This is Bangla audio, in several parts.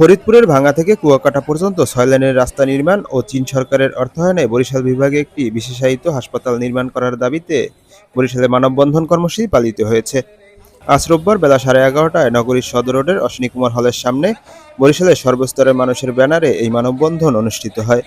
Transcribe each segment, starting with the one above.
ফরিদপুরের ভাঙ্গা থেকে কুয়াকাটা পর্যন্ত ছয় লেনের রাস্তা নির্মাণ ও চীন সরকারের অর্থায়নে বরিশাল বিভাগে একটি বিশেষায়িত হাসপাতাল নির্মাণ করার দাবিতে বরিশালে মানববন্ধন কর্মসূচি পালিত হয়েছে। আজ রোববার বেলা সাড়ে এগারোটায় নগরীর সদর রোডের অশ্বিনী কুমার হলের সামনে বরিশালের সর্বস্তরের মানুষের ব্যানারে এই মানববন্ধন অনুষ্ঠিত হয়।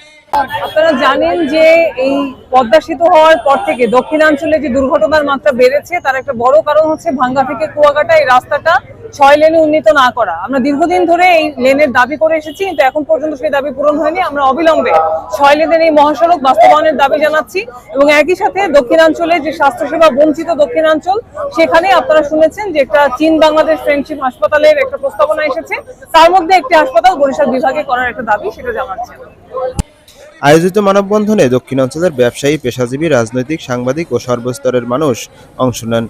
আপনারা জানেন যে এই পদ্মা সেতু হওয়ার পর থেকে দক্ষিণাঞ্চলে যে দুর্ঘটনার মাত্রা বেড়েছে, তার একটা বড় কারণ হচ্ছে ভাঙ্গা থেকে কুয়াকাটা এই রাস্তাটা ছয় লেনে উন্নীত না করা। আমরা দীর্ঘদিন ধরে এই লেনের দাবি করে এসেছি, কিন্তু এখন পর্যন্ত সেই দাবি পূরণ হয়নি। আমরা অবিলম্বে ছয় লেনের এই মহাসড়ক বাস্তবায়নের দাবি জানাচ্ছি এবং একই সাথে দক্ষিণাঞ্চলে যে স্বাস্থ্যসেবা বঞ্চিত দক্ষিণাঞ্চল, সেখানে আপনারা শুনেছেন যে একটা চীন বাংলাদেশ ফ্রেন্ডশিপ হাসপাতালের একটা প্রস্তাবনা এসেছে। তার মধ্যে একটি হাসপাতাল বরিশাল বিভাগে করার একটা দাবি, সেটা জানাচ্ছেন। আয়োজিত মানববন্ধনে দক্ষিণাঞ্চলের ব্যবসায়ী, পেশাজীবী, রাজনৈতিক, সাংবাদিক ও সর্বস্তরের মানুষ অংশ নেন।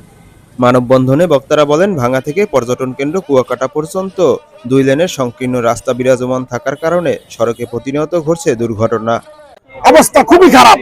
মানববন্ধনে বক্তারা বলেন, ভাঙ্গা থেকে পর্যটন কেন্দ্র কুয়াকাটা পর্যন্ত দুই লেনের সংকীর্ণ রাস্তা বিরাজমান থাকার কারণে সড়কে প্রতিনিয়ত ঘটছে দুর্ঘটনা। অবস্থা খুবই খারাপ।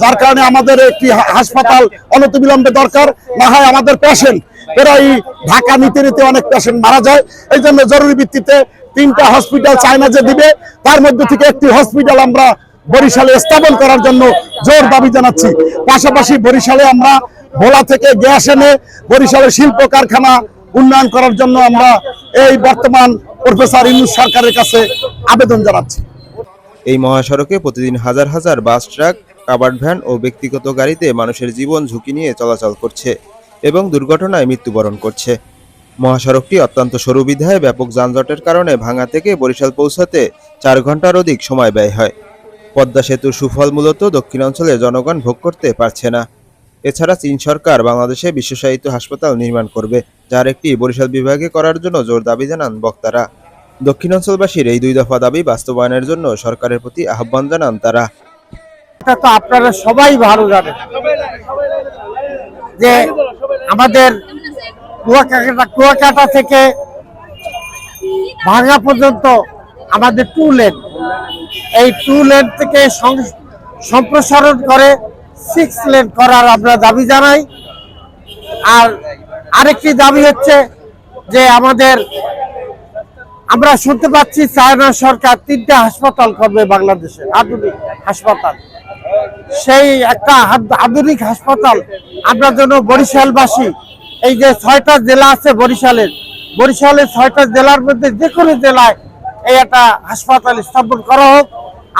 যার কারণে আমাদের একটি হাসপাতাল অনতিবিলম্বে দরকার। না হয় আমাদের পেশেন্ট প্রায় ঢাকা নিতে নিতে অনেক পেশেন্ট মারা যায়। এই জন্য জরুরি ভিত্তিতে তিনটা হসপিটাল চায়না যে দিবে, তার মধ্যে থেকে একটি হসপিটাল আমরা বরিশালে স্থাপন করার জন্য জোর দাবি জানাচ্ছি। পাশাপাশি বরিশালে আমরা ভোলা থেকে গ্যাস এনে বরিশালের শিল্প কারখানা উন্নয়ন করার জন্য আমরা এই বর্তমান প্রফেসর ইউনুস সরকারের কাছে আবেদন জানাচ্ছি। এই মহাসড়কে প্রতিদিন হাজার হাজার বাস ট্রাক কাভার্ড ভ্যান ও ব্যক্তিগত গাড়িতে মানুষের জীবন ঝুঁকি নিয়ে চলাচল করছে এবং দুর্ঘটনায় মৃত্যুবরণ করছে। মহাসড়কটি অত্যন্ত সরু বিধায় ব্যাপক যানজটের কারণে ভাঙা থেকে বরিশাল পৌঁছাতে চার ঘণ্টার অধিক সময় ব্যয় হয়। পদ্মা সেতুর সুফল মূলত দক্ষিণাঞ্চলে জনগণ ভোগ করতে পারছে না। এছাড়া চীন সরকার বাংলাদেশে বিশ্বসাহিত্য হাসপাতাল নির্মাণ করবে, যার একটি বরিশাল বিভাগে করার জন্য জোর দাবি জানান বক্তারা। দক্ষিণাঞ্চলবাসীর এই দুই দফা দাবি বাস্তবায়নের জন্য সরকারের প্রতি আহ্বান জানান তারা। তো আপনারা সবাই ভালো জানেন যে আমাদের কুয়াকাটা থেকে ভাঙা পর্যন্ত আমাদের টু লেন, এই টু লেন থেকে সম্প্রসারণ করে সিক্স লেন করার আমরা দাবি জানাই। আর আরেকটি দাবি হচ্ছে যে আমাদের, আমরা শুনতে পাচ্ছি চায়না সরকার তিনটা হাসপাতাল করবে বাংলাদেশে, আধুনিক হাসপাতাল। সেই একটা আধুনিক হাসপাতাল আমরা যেন বরিশালবাসী, এই যে ছয়টা জেলা আছে বরিশালের বরিশালের ছয়টা জেলার মধ্যে যে কোনো জেলায় এই একটা হাসপাতাল স্থাপন করা হোক।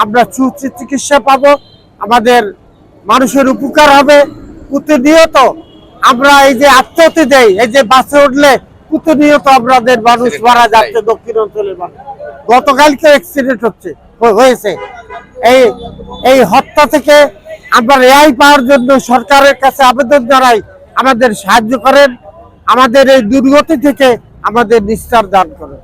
আমরা চিকিৎসা পাবো। আমাদের মানুষের উপকার হবে প্রতিনিয়ত আমরা এই যে আত্মহত্যা দেই এই যে বাসে উঠলে প্রতিনিয়ত আমাদের মানুষ মারা যাচ্ছে দক্ষিণ অঞ্চলের মানুষ। গতকালকে অ্যাক্সিডেন্ট হচ্ছে হয়েছে। এই এই হত্যা থেকে আমরা রেহাই পাওয়ার জন্য সরকারের কাছে আবেদন জানাই আমাদের সাহায্য করেন আমাদের এই দুর্গতি থেকে আমাদের নিস্তার দান করেন।